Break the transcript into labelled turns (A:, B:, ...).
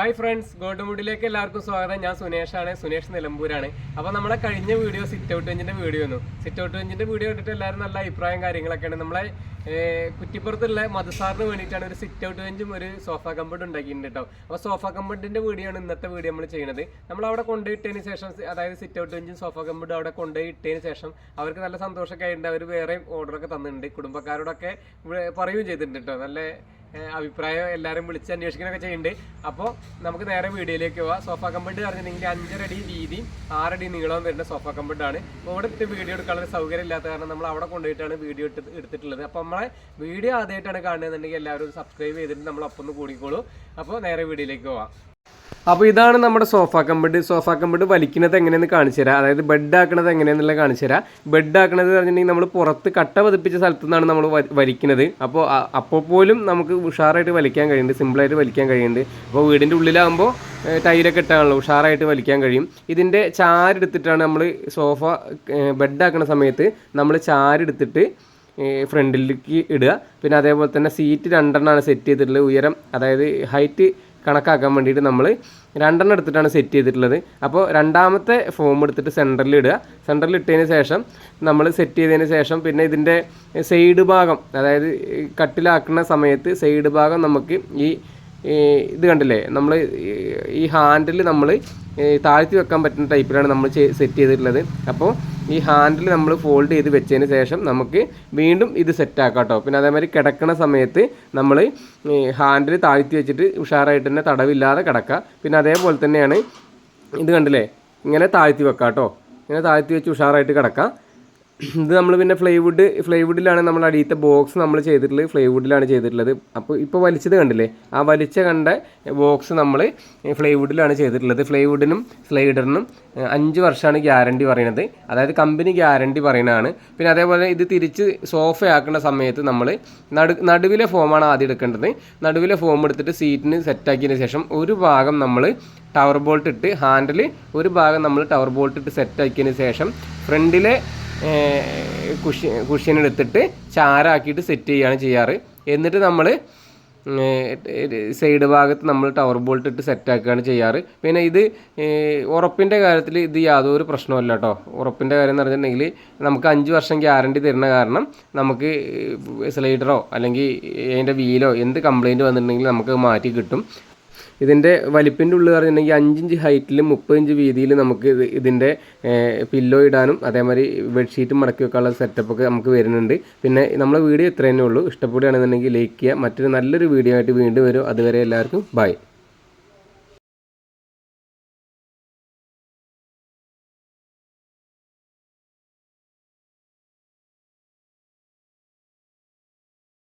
A: Hi friends ഗോൾഡ്മുഡിലേക്ക് എല്ലാവർക്കും സ്വാഗതം. ഞാൻ സുനേഷാണ്. സുനേഷ് നിലമ്പൂരാണ്. അപ്പോൾ നമ്മുടെ കഴിഞ്ഞ വീഡിയോ സിറ്റ് ഔട്ട് വെഞ്ചിന്റെ വീഡിയോ ഒന്നു സിറ്റ് ഔട്ട് വെഞ്ചിന്റെ വീഡിയോ കണ്ടിട്ട് എല്ലാവരും നല്ല അഭിപ്രായം കാര്യങ്ങളൊക്കെയാണ്. നമ്മളെ കുറ്റിപ്പുറത്തുള്ള മധുസാറിന് വേണ്ടിയിട്ടാണ് ഒരു സിറ്റ് ഔട്ട് വെഞ്ചും ഒരു സോഫ കമ്പൗണ്ട് ഉണ്ടാക്കിയിട്ടുണ്ട് കേട്ടോ അപ്പോൾ സോഫ കമ്പൗണ്ടിന്റെ വീഡിയോ ആണ് ഇന്നത്തെ വീഡിയോ നമ്മൾ ചെയ്യുന്നത്. നമ്മൾ അവിടെ കൊണ്ടുപോയിട്ടതിന് ശേഷം അതായത് സിറ്റ് ഔട്ട് വെഞ്ചും സോഫ കമ്പൗണ്ടും അവിടെ കൊണ്ടുപോയി ഇട്ടതിന് ശേഷം അവർക്ക് നല്ല സന്തോഷമൊക്കെ ആയിട്ടുണ്ട്. അവർ വേറെ ഓർഡറൊക്കെ തന്നിട്ടുണ്ട്. കുടുംബക്കാരോടൊക്കെ പറയുകയും ചെയ്തിട്ടുണ്ട് കേട്ടോ നല്ല അഭിപ്രായം എല്ലാവരും വിളിച്ച് അന്വേഷിക്കാനൊക്കെ ചെയ്യുന്നുണ്ട്. അപ്പോൾ നമുക്ക് നേരെ വീഡിയോയിലേക്ക് പോവാം. സോഫ കമ്പൗണ്ട് പറഞ്ഞിട്ടുണ്ടെങ്കിൽ അഞ്ചരടി വീതിയും ആറടി നീളവും വരുന്ന സോഫ കമ്പൗണ്ട് ആണ് അപ്പോൾ ഇവിടെ ഇട്ട് വീഡിയോ എടുക്കാനുള്ള സൗകര്യം ഇല്ലാത്ത കാരണം നമ്മൾ അവിടെ കൊണ്ടുപോയിട്ടാണ് വീഡിയോ ഇട്ട് എടുത്തിട്ടുള്ളത്. അപ്പോൾ നമ്മളെ വീഡിയോ ആദ്യമായിട്ടാണ് കാണുന്നതെന്നുണ്ടെങ്കിൽ എല്ലാവരും സബ്സ്ക്രൈബ് ചെയ്തിട്ട് നമ്മൾ അപ്പം ഒന്ന് കൂടിക്കോളൂ. അപ്പോൾ നേരെ വീഡിയോയിലേക്ക് പോവാം. അപ്പോൾ ഇതാണ് നമ്മുടെ സോഫ കമ്പഡ് സോഫ കമ്പഡ് വലിക്കുന്നത് എങ്ങനെയെന്ന് കാണിച്ചു തരാം. അതായത് ബെഡ് ആക്കണത് എങ്ങനെയെന്നുള്ള കാണിച്ചു തരാം. ബെഡ് ആക്കണത് പറഞ്ഞിട്ടുണ്ടെങ്കിൽ നമ്മൾ പുറത്ത് കട്ട പതിപ്പിച്ച സ്ഥലത്തു നിന്നാണ് നമ്മൾ വലിക്കുന്നത്. അപ്പോൾ അപ്പോൾ പോലും നമുക്ക് ഉഷാറായിട്ട് വലിക്കാൻ കഴിയുന്നുണ്ട്. സിമ്പിളായിട്ട് വലിക്കാൻ കഴിയുന്നുണ്ട്. അപ്പോൾ വീടിന്റെ ഉള്ളിലാകുമ്പോൾ ടൈലൊക്കെ ഇട്ടാണല്ലോ ഉഷാറായിട്ട് വലിക്കാൻ കഴിയും. ഇതിന്റെ ചാരെടുത്തിട്ടാണ് നമ്മൾ സോഫ ബെഡ് ആക്കുന്ന സമയത്ത് നമ്മൾ ചാരെടുത്തിട്ട് ഫ്രണ്ടിലേക്ക് ഇടുക. പിന്നെ അതേപോലെ തന്നെ സീറ്റ് രണ്ടെണ്ണമാണ് സെറ്റ് ചെയ്തിട്ടുള്ളത്. ഉയരം അതായത് ഹൈറ്റ് കണക്കാക്കാൻ വേണ്ടിയിട്ട് നമ്മൾ രണ്ടെണ്ണം എടുത്തിട്ടാണ് സെറ്റ് ചെയ്തിട്ടുള്ളത്. അപ്പോൾ രണ്ടാമത്തെ ഫോം എടുത്തിട്ട് സെന്ററിൽ ഇടുക. സെന്ററിൽ ഇട്ടതിന് ശേഷം നമ്മൾ സെറ്റ് ചെയ്തതിന് ശേഷം പിന്നെ ഇതിന്റെ സൈഡ് ഭാഗം അതായത് കട്ടിലാക്കുന്ന സമയത്ത് സൈഡ് ഭാഗം നമുക്ക് ഈ ഇത് കണ്ടില്ലേ? നമ്മൾ ഈ ഹാൻഡിൽ നമ്മൾ താഴ്ത്തി വെക്കാൻ പറ്റുന്ന ടൈപ്പിലാണ് നമ്മൾ സെറ്റ് ചെയ്തിട്ടുള്ളത്. അപ്പോൾ ഈ ഹാൻഡിൽ നമ്മൾ ഫോൾഡ് ചെയ്ത് വെച്ചതിന് ശേഷം നമുക്ക് വീണ്ടും ഇത് സെറ്റ് ആക്കാം കേട്ടോ പിന്നെ അതേമാതിരി കിടക്കുന്ന സമയത്ത് നമ്മൾ ഹാൻഡിൽ താഴ്ത്തി വെച്ചിട്ട് ഉഷാറായിട്ട് തന്നെ തടവില്ലാതെ കിടക്കുക. പിന്നെ അതേപോലെ തന്നെയാണ് ഇത് കണ്ടില്ലേ? ഇങ്ങനെ താഴ്ത്തി വെക്കാം കേട്ടോ ഇങ്ങനെ താഴ്ത്തി വെച്ച് ഉഷാറായിട്ട് കിടക്കാം ഇത് നമ്മൾ പിന്നെ ഫ്ലൈവുഡ് ഫ്ലൈവുഡിലാണ് നമ്മൾ അടിയത്തെ ബോക്സ് നമ്മൾ ചെയ്തിട്ടുള്ളത്. ഫ്ലൈവുഡിലാണ് ചെയ്തിട്ടുള്ളത്. അപ്പോൾ ഇപ്പോൾ വലിച്ചത് കണ്ടില്ലേ? ആ വലിച്ച കണ്ട ബോക്സ് നമ്മൾ ഫ്ലൈവുഡിലാണ് ചെയ്തിട്ടുള്ളത്. ഫ്ലൈവുഡിനും സ്ലൈഡറിനും അഞ്ച് വർഷമാണ് ഗ്യാരണ്ടി പറയുന്നത് അതായത് കമ്പനി ഗ്യാരണ്ടി പറയുന്നതാണ് പിന്നെ അതേപോലെ ഇത് തിരിച്ച് സോഫ ആക്കുന്ന സമയത്ത് നമ്മൾ നടു നടുവിലെ ഫോമാണ് ആദ്യം എടുക്കേണ്ടത്. നടുവിലെ ഫോം എടുത്തിട്ട് സീറ്റിന് സെറ്റാക്കിയതിന് ശേഷം ഒരു ഭാഗം നമ്മൾ ടവർ ബോൾട്ട് ഇട്ട് ഹാൻഡിൽ ഒരു ഭാഗം നമ്മൾ ടവർ ബോൾട്ട് ഇട്ട് സെറ്റാക്കിയതിന് ശേഷം ഫ്രണ്ടിലെ കുഷി കുഷ്യൻ എടുത്തിട്ട് ചാരാക്കിയിട്ട് സെറ്റ് ചെയ്യുകയാണ് ചെയ്യാറ്. എന്നിട്ട് നമ്മൾ സൈഡ് ഭാഗത്ത് നമ്മൾ ടവർ ബോൾട്ട് ഇട്ട് സെറ്റാക്കുകയാണ് ചെയ്യാറ്. പിന്നെ ഇത് ഉറപ്പിന്റെ കാര്യത്തിൽ ഇത് യാതൊരു പ്രശ്നമല്ല കേട്ടോ ഉറപ്പിന്റെ കാര്യം എന്ന് പറഞ്ഞിട്ടുണ്ടെങ്കിൽ നമുക്ക് അഞ്ച് വർഷം ഗ്യാരണ്ടി തരുന്ന കാരണം നമുക്ക് സ്ലൈഡറോ അല്ലെങ്കിൽ അതിന്റെ വീലോ എന്ത് കംപ്ലൈന്റ് വന്നിട്ടുണ്ടെങ്കിൽ നമുക്ക് മാറ്റി കിട്ടും. ഇതിന്റെ വലിപ്പിന്റെ ഉള്ളിൽ പറഞ്ഞിട്ടുണ്ടെങ്കിൽ അഞ്ചിഞ്ച് ഹൈറ്റിലും മുപ്പത് ഇഞ്ച് വീതിയിൽ നമുക്ക് ഇത് ഇതിന്റെ പില്ലോ ഇടാനും അതേമാതിരി ബെഡ്ഷീറ്റ് മടക്കി വെക്കാനുള്ള സെറ്റപ്പൊക്കെ നമുക്ക് വരുന്നുണ്ട്. പിന്നെ നമ്മളെ വീഡിയോ ഇത്ര തന്നെ ഉള്ളൂ. ഇഷ്ടപ്പെടുകയാണെന്നുണ്ടെങ്കിൽ ലൈക്ക് ചെയ്യുക. മറ്റൊരു നല്ലൊരു വീഡിയോ ആയിട്ട് വീണ്ടും വരും. അതുവരെ എല്ലാവർക്കും ബൈ